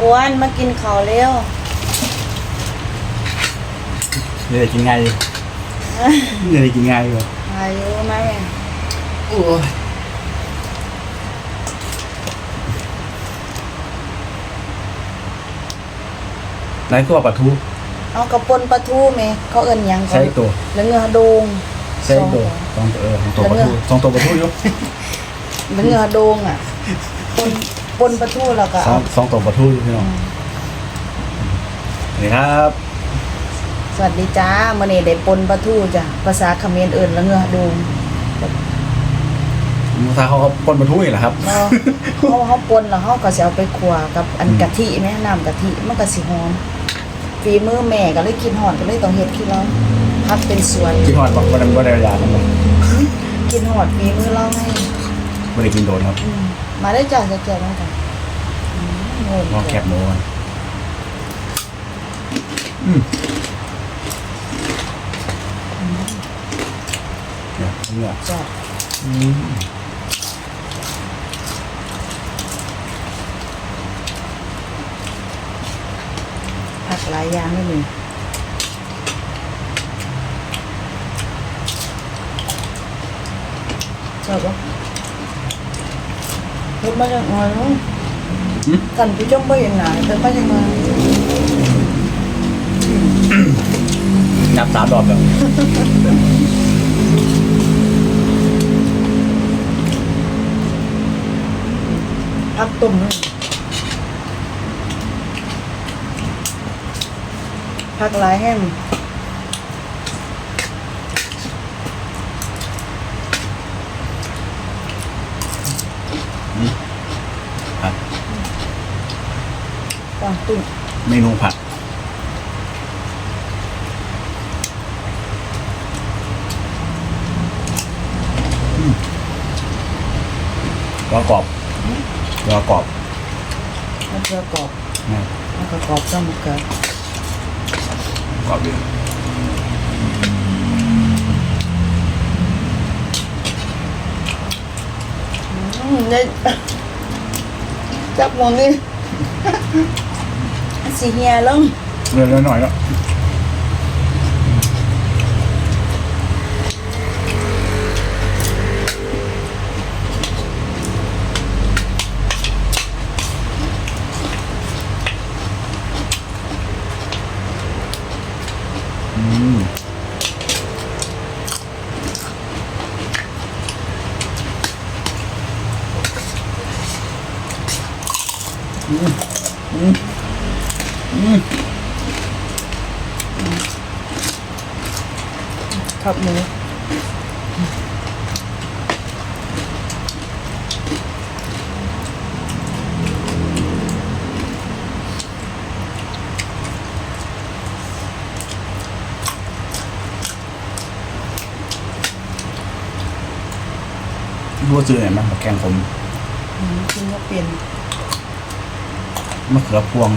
อ้วนมากินข้าวเร็วเนี่ยได้กินง่ายอยู่เนี่ยได้กินง่ายอยู่อายุไหมโอ้ยไหนก็ว่าปลาทู เอากระปนปลาทูไหมเขาเอิ้นหยังก่อใช้นตัว แล้วเงือโดงใช้ตัวสองตัวเออสองตัวปลาทูสองตัวปลาทูอยู่แล้วเงือโดงอะปน ปนปลาทูแล้วก็สอเอางสองตัวปลาทูอยู่พี่น้องนี่ครับ สวัสดีจ้ามื้อนี้ได้ปนปลาทูจ้ะภาษาเขมรเอิ้นแล้วเงือโดงมูซาเขาก็ปนปลาทูนี่แหละครับ เนาะเขาเขาปนแล้วเขาก็สิเอาไปคั่วกับอันกะทิแม่น้ำกะทิมันก็สิหอมฝีมือแม่ก็เลยกินหอนก็เลยต้องเฮ็ดคือเราพักเป็นสวนกินหอดบอกว่าได้ว่าได้ยากันไหมกินหอดฝีมือเราให้ไม่ได้กินโดนครับ อืม มาได้จ้ะจะเจอมาจ้ะอืมโง่ลองแคบหมูกันอืมเนี่ยเนี่ยจ้ะอืมผักหลายอย่างเลยนี่ชอบปะ เฮ็ดมาจากไหนเนาะกันผู้ชมไม่เห็นหนาเฮ็ดมาจากไหนนับสามรอบแล้วผักต้มเลยผักหลายแห้ง ครับ กวางตุ้ง เมนูผัดอืมรอกรอบรอกรอบมะเขือกรอบนะแล้วก็กรอบจ้ามะเขือกรอบดีอืมเนี่ยจับมองนี่ สีเฮียลงเรื่อยๆหน่อยแล้วอืม อืม อืม อืม ครับหมูรู้ว่าซื้อไหนมาแกงผมอืมกินก็เปลี่ยนมะเขือพวง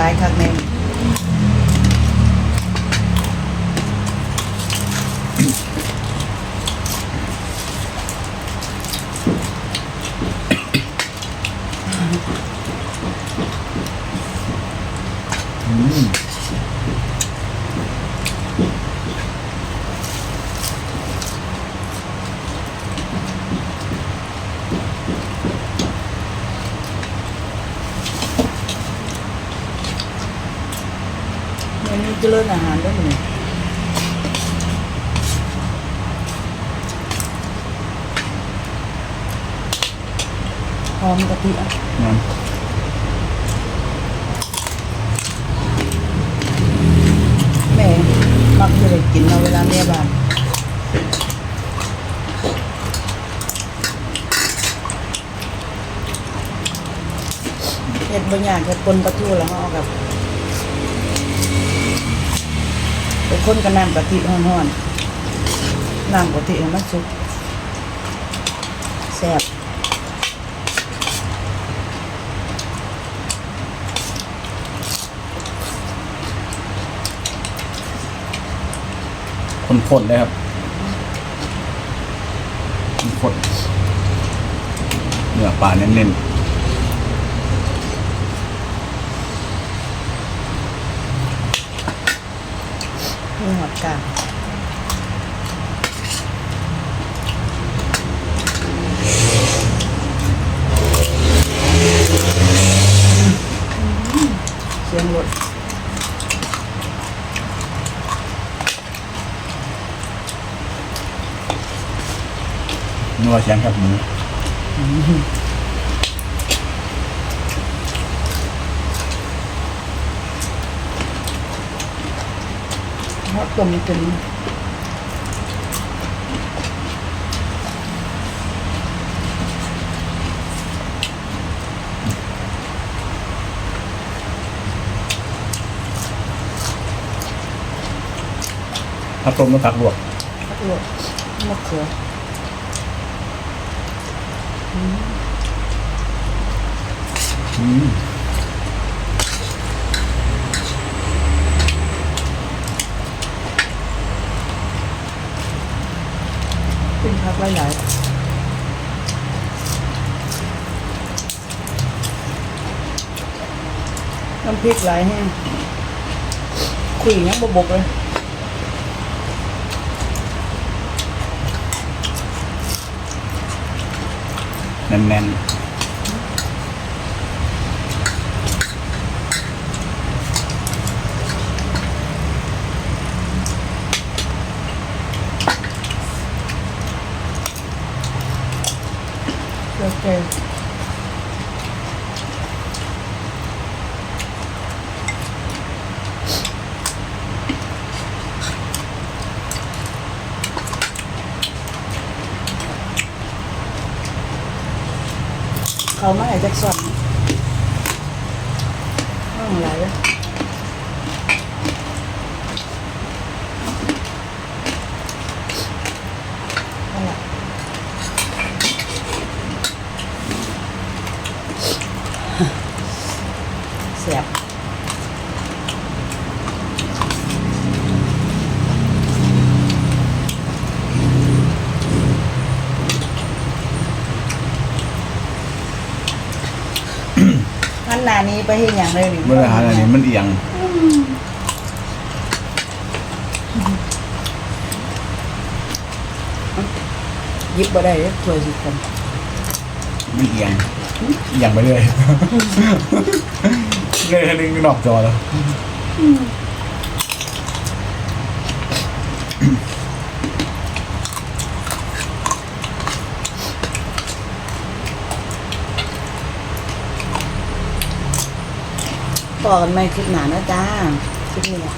ผักหลายผักแม่น อืม เจริญอาหารได้วยมั้ยหอมกะทิอะนั่นแม่มักจะได้กินเอาเวลาเมียบ้านเห็ดบางอย่างเห็ดปนปลาทูแล้วเขาเอากับ ไปคนกับน้ำกะทิห้อนๆน้ำกะทิให้มันสุกแซ่บข้นๆเลยครับข้นๆเนื้อปลาเน้นมี หอดกลางเสียงรถๆนัวเสียงครับหมู เพราะ ต้มจนถ้าต้มแล้วตักลวกพักลวกมะเขืออืม เป็นพักหลายๆน้ำพริกหลายแห้งคุยยังบบกเลยแน่นโอเค เขามาให้จักสอนห้องอะไรอะนั่นแหละ เสียบท่า นหนานี้ไปเห็นอย่างไรหรือๆเมื่ออาหารอันนี้มันเอียงยิบบ่ได้เลยถ้วยสิคนมันเอียงเอียงไปเรื่อยเลยนึงนอกจอแล้วต่ อกันไหมคลิปหนานะจ้าคลิปนี้แหละ